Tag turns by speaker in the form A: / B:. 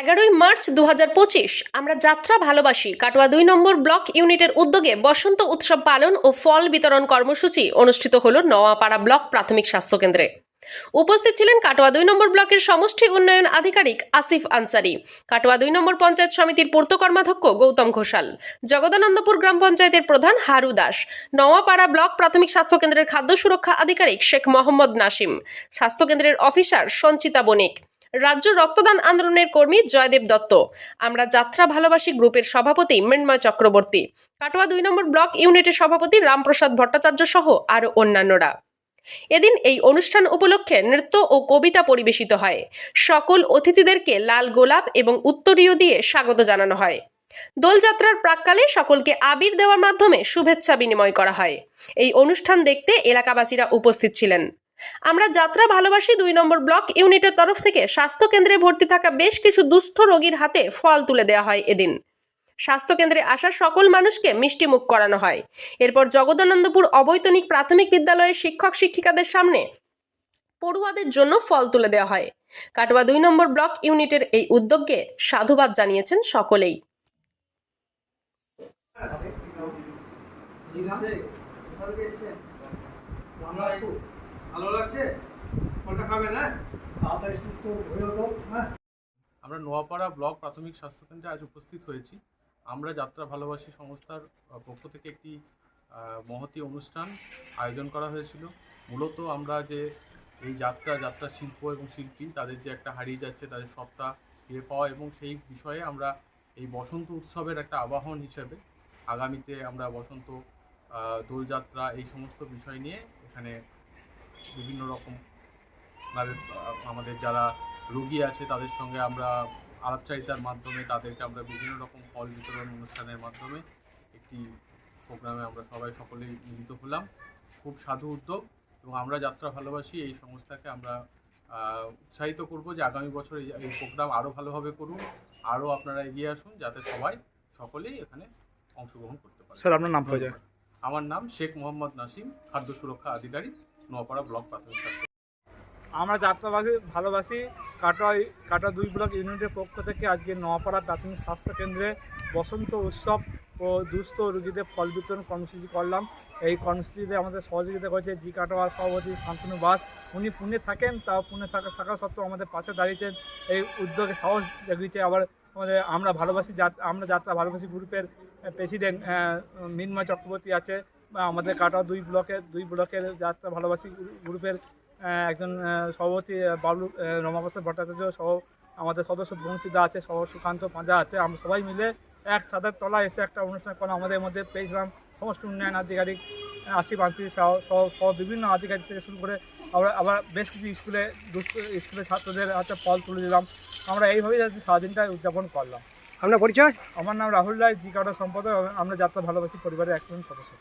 A: এগারোই মার্চ দু হাজার পঁচিশ, আমরা যাত্রা ভালোবাসি। কাটোয়া দুই নম্বর ব্লক ইউনিটের উদ্যোগে বসন্ত উৎসব পালন ও ফল বিতরণ কর্মসূচি অনুষ্ঠিত হল নওয়াপাড়া ব্লক প্রাথমিক স্বাস্থ্য কেন্দ্রে। উপস্থিত ছিলেন কাটোয়া দুই নম্বর ব্লকের সমষ্টি উন্নয়ন আধিকারিক আসিফ আনসারি, কাটোয়া দুই নম্বর পঞ্চায়েত সমিতির পূর্ত কর্মাধ্যক্ষ গৌতম ঘোষাল, জগদানন্দপুর গ্রাম পঞ্চায়েতের প্রধান হারু দাস, নওয়াপাড়া ব্লক প্রাথমিক স্বাস্থ্য কেন্দ্রের খাদ্য সুরক্ষা আধিকারিক শেখ মোহাম্মদ নাসিম, স্বাস্থ্য কেন্দ্রের অফিসার সঞ্চিতা বণিক। রাজ্য রক্তদান আন্দোলনের কর্মী জয়দেব দত্ত। আমরা যাত্রা ভালোবাসি গ্রুপের সভাপতি মৃন্ময় চক্রবর্তী। কাটোয়া দুই নম্বর ব্লক ইউনিটের সভাপতি রামপ্রসাদ ভট্টাচার্য সহ আরও অন্যান্যরা। এদিন এই অনুষ্ঠান উপলক্ষে নৃত্য ও কবিতা পরিবেশিত হয়। সকল অতিথিদেরকে লাল গোলাপ এবং উত্তরীয় দিয়ে স্বাগত জানানো হয়। দোলযাত্রার প্রাককালে সকলকে আবির দেওয়ার মাধ্যমে শুভেচ্ছা বিনিময় করা হয়। এই অনুষ্ঠান দেখতে এলাকাবাসীরা উপস্থিত ছিলেন। আমরা যাত্রা ভালোবাসি দুই নম্বর ব্লক ইউনিটের তরফ থেকে। স্বাস্থ্য কেন্দ্রে ভর্তি থাকা বেশ কিছু দুস্থ রোগীর হাতে ফল তুলে দেওয়া হয় এদিন। স্বাস্থ্যকেন্দ্রে আসা সকল মানুষকে মিষ্টি মুখ করানো হয়। এরপর জগদানন্দপুর অবৈতনিক প্রাথমিক বিদ্যালয়ের শিক্ষক শিক্ষিকাদের সামনে পড়ুয়াদের জন্য ফল তুলে দেওয়া হয়। কাটোয়া দুই নম্বর ব্লক ইউনিটের এই উদ্যোগকে সাধুবাদ জানিয়েছেন সকলেই।
B: আমরা একটু ভালো লাগছে? ফলটা খাবেন হ্যাঁ?
C: তাড়াতাড়ি সুস্থ হয়ে হ্যাঁ?
D: আমরা নোয়াপাড়া ব্লক প্রাথমিক স্বাস্থ্যকেন্দ্রে আজ উপস্থিত হয়েছি। আমরা যাত্রা ভালোবাসি সংস্থার পক্ষ থেকে একটি মহতী অনুষ্ঠান আয়োজন করা হয়েছিল। মূলত আমরা যে এই যাত্রা যাত্রা শিল্প এবং শিল্পী তাদের যে একটা হারিয়ে যাচ্ছে তাদের সত্তা ফিরে পাওয়া এবং সেই বিষয়ে আমরা এই বসন্ত উৎসবের একটা আবাহন হিসেবে আগামীতে আমরা বসন্ত দোলযাত্রা এই সমস্ত বিষয় নিয়ে এখানে বিভিন্ন রকম। আমাদের যারা রোগী আছে তাদের সঙ্গে আমরা আলাপচারিতার মাধ্যমে তাদেরকে আমরা বিভিন্ন রকম ফল বিতরণ অনুষ্ঠানের মাধ্যমে একটি প্রোগ্রামে আমরা সবাই সকলেই মিলিত হলাম। খুব সাধু উদ্যোগ এবং আমরা যাত্রা ভালোবাসি। এই সংস্থাকে আমরা উৎসাহিত করব যে আগামী বছর এই এই প্রোগ্রাম আরও ভালোভাবে করুন আরও আপনারা এগিয়ে আসুন যাতে সবাই সকলেই এখানে অংশগ্রহণ করতে পারে।
C: স্যার আপনার নাম
D: আমার নাম শেখ মোহাম্মদ নাসিম খাদ্য সুরক্ষা আধিকারিক। নোয়াপাড়া ব্লক প্রাথমিক স্বাস্থ্য
C: আমরা যাত্রাবাসী ভালোবাসি কাটা কাটা দুই ব্লক ইউনিটের পক্ষ থেকে আজকে নোয়াপাড়া প্রাথমিক স্বাস্থ্য কেন্দ্রে বসন্ত উৎসব ও দুস্থ রোগীদের ফল বিতরণ কর্মসূচি করলাম। এই কর্মসূচিতে আমাদের সহযোগিতা করেছে জি কাটোয়ার সভাপতি শান্তনু বাস। উনি পুনে থাকেন, তাও পুনে থাকা থাকা সত্ত্বেও আমাদের পাশে দাঁড়িয়েছেন। এই উদ্যোগে সাহস জাগিয়েছে আবার আমাদের আমরা ভালোবাসি আমরা যাত্রা ভালোবাসি গ্রুপের প্রেসিডেন্ট মিনময় চক্রবর্তী আছে। আমাদের কাটা দুই ব্লকের দুই ব্লকের যাত্রা ভালোবাসি গ্রুপের একজন সভাপতি বাবলু রমাপ্রসাদ ভট্টাচার্য সহ আমাদের সদস্য বংশীদা আছে সহ সুকান্ত পাঁজা আছে। আমরা সবাই মিলে এক ছাদের তলায় এসে একটা অনুষ্ঠান করা আমাদের মধ্যে পেয়েছিলাম সমস্ত উন্নয়ন আধিকারিক আশিফ আনসি সহ সহ বিভিন্ন আধিকারিক থেকে শুরু করে আবার আবার বেশ কিছু স্কুলে দুস্থ স্কুলের ছাত্রদের হাতে ফল তুলে দিলাম। আমরা এইভাবেই আজকে সারাদিনটা উদযাপন করলাম।
B: আপনার পরিচয়?
C: আমার নাম রাহুল রায় জি কাটা সম্পাদক। আমরা যাত্রা ভালোবাসি পরিবারের একজন সদস্য।